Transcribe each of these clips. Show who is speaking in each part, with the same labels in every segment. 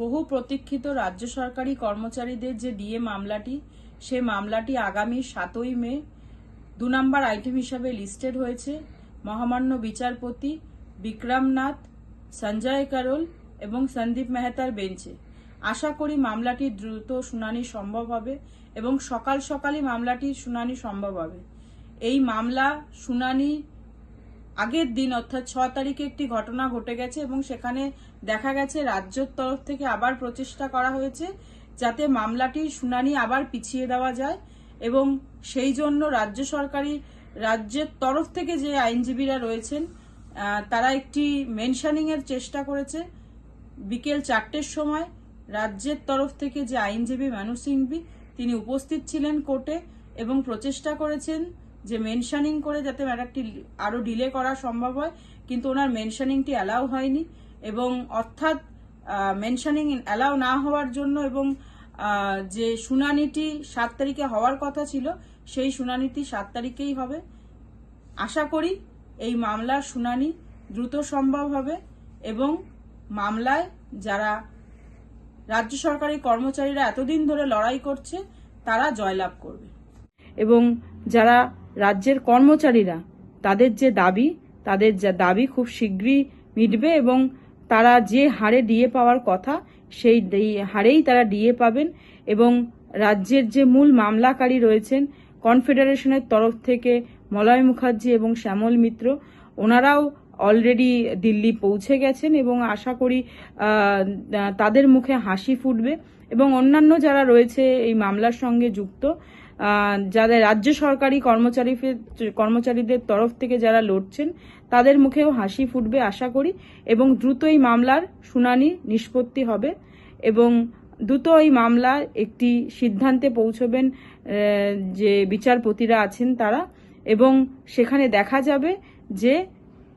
Speaker 1: বহু প্রতীক্ষিত রাজ্য সরকারি কর্মচারীদের যে ডিএ মামলাটি, সে মামলাটি আগামী সাতই মে দু নম্বর আইটেম হিসাবে লিস্টেড হয়েছে। মহামান্য বিচারপতি বিক্রমনাথ সঞ্জয় কারোল এবং সন্দীপ মেহতার বেঞ্চে। আশা করি মামলাটির দ্রুত শুনানি সম্ভব হবে এবং সকাল সকালই মামলাটির শুনানি সম্ভব হবে। এই মামলা শুনানি আগের দিন, অর্থাৎ ছ তারিখে একটি ঘটনা ঘটে গেছে এবং সেখানে দেখা গেছে রাজ্যের তরফ থেকে আবার প্রচেষ্টা করা হয়েছে যাতে মামলাটির শুনানি আবার পিছিয়ে দেওয়া যায় এবং সেই জন্য রাজ্য সরকারি, রাজ্যের তরফ থেকে যে আইনজীবীরা রয়েছেন তারা একটি মেনশানিং এর চেষ্টা করেছে। বিকেল চারটের সময় রাজ্যের তরফ থেকে যে আইনজীবী মানু সিংভি, তিনি উপস্থিত ছিলেন কোর্টে এবং প্রচেষ্টা করেছেন যে মেনশানিং করে যাতে ম্যাটারটি আরও ডিলে করা সম্ভব হয়, কিন্তু ওনার মেনশানিংটি অ্যালাউ হয়নি এবং অর্থাৎ মেনশানিং অ্যালাউ না হওয়ার জন্য এবং যে শুনানিটি সাত তারিখে হওয়ার কথা ছিল, সেই শুনানিটি সাত তারিখেই হবে। আশা করি এই মামলার শুনানি দ্রুত সম্ভব হবে এবং মামলায় যারা রাজ্য সরকারি কর্মচারীরা এতদিন ধরে লড়াই করছে, তারা জয়লাভ করবে। এবং যারা রাজ্যের কর্মচারীরা। তাদের যে দাবি, তাদের যা দাবি খুব শীঘ্রই মিটবে এবং তারা যে হারে ডিএ পাওয়ার কথা, সেই হারেই তারা ডিএ পাবেন এবং রাজ্যের যে মূল মামলাকারী রয়েছেন, কনফেডারেশনের তরফ থেকে মলয় মুখার্জি এবং শ্যামল মিত্র, ওনারাও অলরেডি দিল্লি পৌঁছে গেছেন এবং আশা করি তাদের মুখে হাসি ফুটবে এবং অন্যান্য যারা রয়েছে এই মামলার সঙ্গে যুক্ত যাদের রাজ্য সরকারি কর্মচারী কর্মচারীদের তরফ থেকে যারা লড়ছেন, তাদের মুখেও হাসি ফুটবে আশা করি এবং দ্রুত এই মামলার শুনানি নিষ্পত্তি হবে এবং দ্রুত এই মামলা একটি সিদ্ধান্তে পৌঁছবেন যে বিচারপতিরা আছেন তারা এবং সেখানে দেখা যাবে যে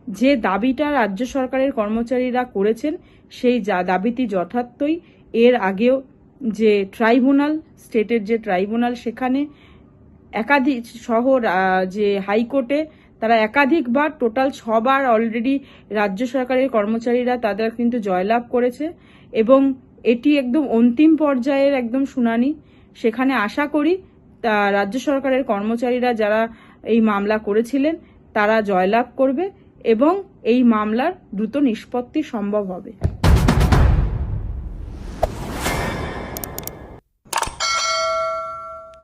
Speaker 1: যে দাবিটা রাজ্য সরকারের কর্মচারীরা করেছেন, সেই যা দাবিটি যথার্থই। এর আগেও যে ট্রাইব্যুনাল, স্টেটের যে ট্রাইব্যুনাল, সেখানে একাধিক শহর যে হাইকোর্টে তারা একাধিকবার, টোটাল ছবার অলরেডি রাজ্য সরকারের কর্মচারীরা তাদের কিন্তু জয়লাভ করেছে এবং এটি একদম অন্তিম পর্যায়ের একদম শুনানি। সেখানে আশা করি, তা রাজ্য সরকারের কর্মচারীরা যারা এই মামলা করেছিলেন, তারা জয়লাভ করবে। এবং এই মামলার দ্রুত নিষ্পত্তি সম্ভব হবে।